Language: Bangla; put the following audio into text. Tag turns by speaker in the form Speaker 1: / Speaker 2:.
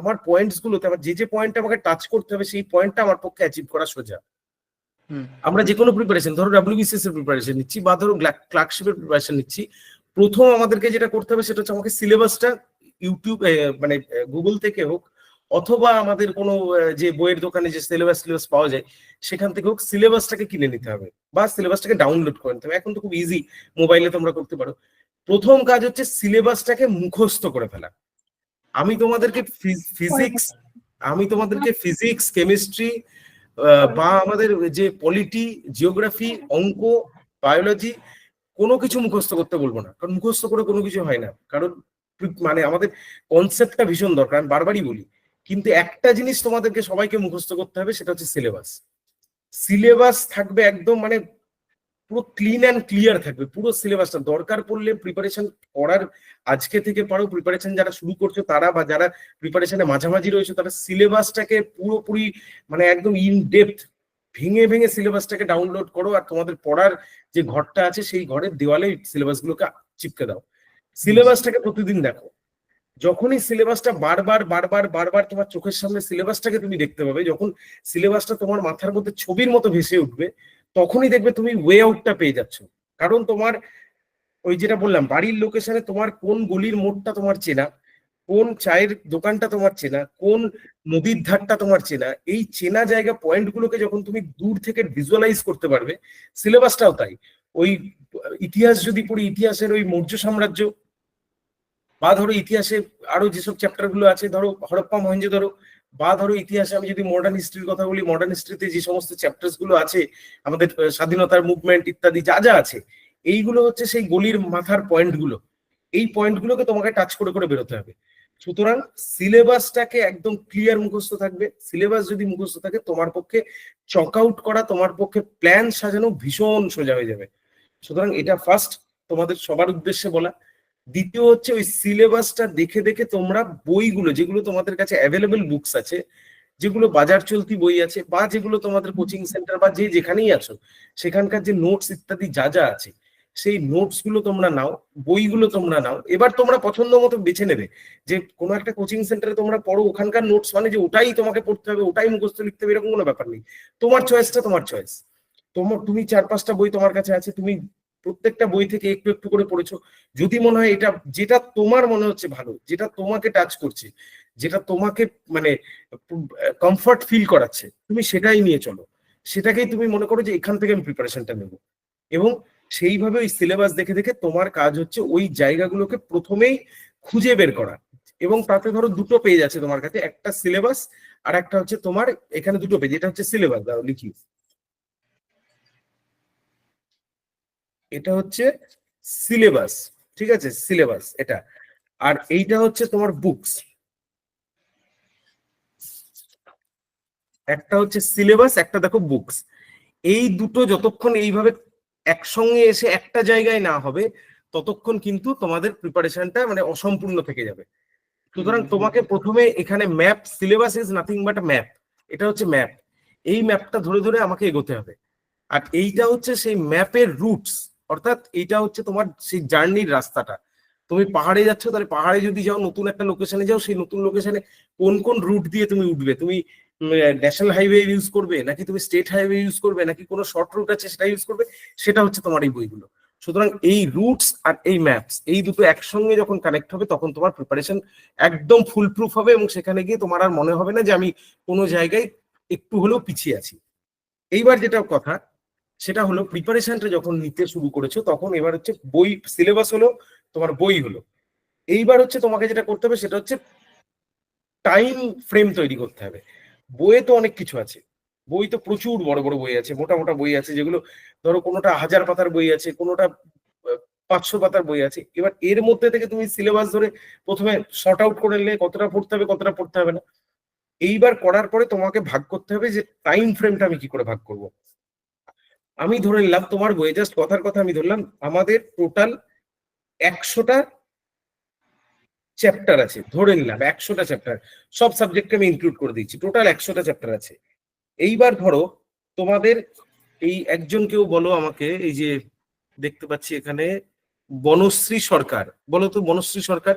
Speaker 1: আমার পয়েন্টস গুলোতে আমার যে যে পয়েন্ট আমাকে টাচ করতে হবে সেই পয়েন্টটা আমার পক্ষে অ্যাচিভ করা সোজা। আমরা যে কোনো প্রিপারেশন ধরো ডাব্লিউবিসিএস এর প্রিপারেশন নিচ্ছি বা ধরো ক্লার্কশিপের প্রিপারেশন নিচ্ছি। প্রথম আমাদেরকে যেটা করতে হবে সেটা হচ্ছে আমাকে সিলেবাসটা ইউটিউব মানে গুগল থেকে হোক অথবা আমাদের কোনো যে বইয়ের দোকানে যে সিলেবাস সিলেবাস পাওয়া যায় সেখান থেকে হোক সিলেবাসটাকে কিনে নিতে হবে বা সিলেবাসটাকে ডাউনলোড করে নিতে হবে। এখন তো খুব ইজি মোবাইলে তোমরা করতে পারো। প্রথম কাজ হচ্ছে সিলেবাসটাকে মুখস্থ করে ফেলা। আমি তোমাদেরকে ফিজিক্স আমি তোমাদেরকে ফিজিক্স কেমিস্ট্রি বা আমাদের যে পলিটি জিওগ্রাফি অঙ্ক বায়োলজি কোনো কিছু মুখস্থ করতে বলব না। কারণ মুখস্থ করে কোনো কিছু হয় না। কারণ মানে আমাদের কনসেপ্টটা ভীষণ দরকার, আমি বারবারই বলি। কিন্তু একটা জিনিস তোমাদেরকে সবাইকে মুখস্থ করতে হবে, সেটা হচ্ছে সিলেবাস সিলেবাস থাকবে একদম মানে পুরো ক্লিন অ্যান্ড ক্লিয়ার থাকবে, পুরো সিলেবাসটা দরকার পড়লে প্রিপারেশন করার আজকে থেকে পারো প্রিপারেশন যারা শুরু করছ তারা বা যারা প্রিপারেশনে মাঝামাঝি রয়েছে, তারা সিলেবাসটাকে পুরোপুরি মানে একদম ইন ডেপথ ভেঙে ভেঙে সিলেবাসটাকে ডাউনলোড করো আর তোমাদের পড়ার যে ঘরটা আছে সেই ঘরের দেওয়ালে সিলেবাস গুলোকে চিপকে দাও। সিলেবাসটাকে প্রতিদিন দেখো। যখনই সিলেবাসটা বারবার বারবার বারবার তোমার চোখের সামনে সিলেবাসটাকে তুমি দেখতে পাবে, যখন সিলেবাসটা তোমার মাথার মধ্যে ছবির মতো ভেসে উঠবে তখনই দেখবে তুমি ওয়ে আউটটা পেয়ে যাচ্ছ। কারণ তোমার, ওই যেটা বললাম, বাড়ির লোকেশনে তোমার কোন গলির মোড়টা তোমার চেনা, কোন চায়ের দোকানটা তোমার চেনা, কোন নদীর ধারটা তোমার চেনা, এই চেনা জায়গা পয়েন্ট গুলোকে যখন তুমি দূর থেকে ভিজুয়ালাইজ করতে পারবে সিলেবাসটাও তাই। ওই ইতিহাস যদি পড়ি, ইতিহাসের ওই মৌর্য সাম্রাজ্য, বা ধরো ইতিহাসে আরও যেসব চ্যাপ্টারগুলো আছে, ধরো হরপ্পা মহেঞ্জো ধরো বা ধরো ইতিহাসে আমি যদি মডার্ন হিস্ট্রির কথা বলি মডার্ন হিস্ট্রিতে যে সমস্ত চ্যাপ্টার্সগুলো আছে, আমাদের স্বাধীনতার মুভমেন্ট ইত্যাদি যা যা আছে, এইগুলো হচ্ছে সেই গলির মাথার পয়েন্টগুলো। এই পয়েন্ট গুলোকে তোমাকে টাচ করে করে বেরোতে হবে। সুতরাং সিলেবাসটাকে একদম ক্লিয়ার মুখস্থ থাকবে। সিলেবাস যদি মুখস্থ থাকে, তোমার পক্ষে চক আউট করা, তোমার পক্ষে প্ল্যান সাজানো ভীষণ সোজা হয়ে যাবে। সুতরাং এটা ফার্স্ট তোমাদের সবার উদ্দেশ্যে বলা। দ্বিতীয় হচ্ছে ওই সিলেবাসটা দেখে দেখে তোমরা বইগুলো, যেগুলো তোমাদের কাছে অ্যাভেলেবেল বুকস আছে, যেগুলো বাজার চলতি বই আছে, বা যেগুলো তোমাদের কোচিং সেন্টার বা যে যেখানেই আছো, সেখানকার যে নোটস ইত্যাদি যা যা আছে, সেই নোটসগুলো তোমরা নাও, বইগুলো তোমরা নাও। এবার তোমরা পছন্দ মতো বেছে নেবে যে কোনো একটা কোচিং সেন্টারে তোমরা পড়ো, ওখানকার নোটস মানে যে ওটাই তোমাকে পড়তে হবে, ওটাই মুখস্থ লিখতে হবে, এরকম কোনো ব্যাপার নেই। তোমার চয়েসটা তোমার চয়েস তোমার, তুমি চার পাঁচটা বই তোমার কাছে আছে, তুমি প্রত্যেকটা বই থেকে একটু একটু করে পড়েছো। যদি মনে হয় এটা, যেটা তোমার মনে হচ্ছে ভালো, যেটা তোমাকে টাচ করছে, যেটা তোমাকে মানে কমফর্ট ফিল করাচ্ছে, তুমি সেটাই নিয়ে চলো। সেটাকেই তুমি মনে করো যে এখান থেকে আমি প্রিপারেশনটা নেব। এবং সেইভাবে ওই সিলেবাস দেখে দেখে তোমার কাজ হচ্ছে ওই জায়গাগুলোকে প্রথমেই খুঁজে বের করা। এবং তাতে ধরো দুটো পেজ আছে তোমার কাছে, একটা সিলেবাস আর একটা হচ্ছে তোমার এখানে দুটো পেজ এটা হচ্ছে সিলেবাস দাও লিখি। এটা হচ্ছে সিলেবাস ঠিক আছে? সিলেবাস এটা। আর এইটা হচ্ছে তোমার বুকস একটা হচ্ছে সিলেবাস একটা দেখো বুকস এই দুটো যতক্ষণ এইভাবে একসঙ্গে এসে একটা জায়গায় না হবে ততক্ষণ কিন্তু তোমাদের প্রিপারেশনটা মানে অসম্পূর্ণ থেকে যাবে। সুতরাং তোমাকে প্রথমে এখানে map syllabus is nothing but map এটা হচ্ছে ম্যাপ এই ম্যাপটা ধরে ধরে আমাকে এগোতে হবে। আর এইটা হচ্ছে সেই ম্যাপের রুটস অর্থাৎ এইটা হচ্ছে তোমার সেই জার্নির রাস্তাটা। তুমি পাহাড়ে যাচ্ছ, তাহলে পাহাড়ে যদি যাও, নতুন একটা লোকেশনে যাও, সেই নতুন লোকেশনে কোন কোন রুট দিয়ে তুমি উঠবে? তুমি ন্যাশনাল হাইওয়ে ইউজ করবে, নাকি তুমি স্টেট হাইওয়ে ইউজ করবে, নাকি কোনো শর্ট রুট আছে সেটা ইউজ করবে? সেটা হচ্ছে তোমার এই বইগুলো। সুতরাং এই রুটস আর এই ম্যাপস এই দুটো একসঙ্গে যখন কানেক্ট হবে, তখন তোমার প্রিপারেশন একদম ফুল প্রুফ হবে এবং সেখানে গিয়ে তোমার আর মনে হবে না যে আমি কোনো জায়গায় একটু হলেও পিছিয়ে আছি। এইবার যেটা কথা সেটা হলো প্রিপারেশনটা যখন নিতে শুরু করেছ, তখন এবার হচ্ছে বই সিলেবাস হলো, তোমার বই হলো। এইবার হচ্ছে তোমাকে যেটা করতে হবে, সেটা হচ্ছে টাইম ফ্রেম তৈরি করতে হবে। বইয়ে তো অনেক কিছু আছে। বই তো প্রচুর বড় বড় বই আছে, মোটা মোটা বই আছে, যেগুলো ধরো কোনোটা হাজার পাতার বই আছে, কোনোটা পাঁচশো পাতার বই আছে। এবার এর মধ্যে থেকে তুমি সিলেবাস ধরে প্রথমে শর্ট আউট করে নিলে, কতটা পড়তে হবে, কতটা পড়তে হবে না। এইবার করার পরে তোমাকে ভাগ করতে হবে যে টাইম ফ্রেমটা আমি কি করে ভাগ করব। আমি ধরে নিলাম তোমার বইয়ে জাস্ট কথার কথা আমি ধরলাম, আমাদের টোটাল একশোটা চ্যাপ্টার আছে, ধরে নিলাম একশোটা চ্যাপ্টার সব সাবজেক্টকে আমি ইনক্লুড করে দিচ্ছি টোটাল একশোটা চ্যাপ্টার আছে। এইবার ধরো, তোমাদের এই একজন কেউ বলো আমাকে, এই যে দেখতে পাচ্ছি এখানে, বনশ্রী সরকার, বলো তো বনশ্রী সরকার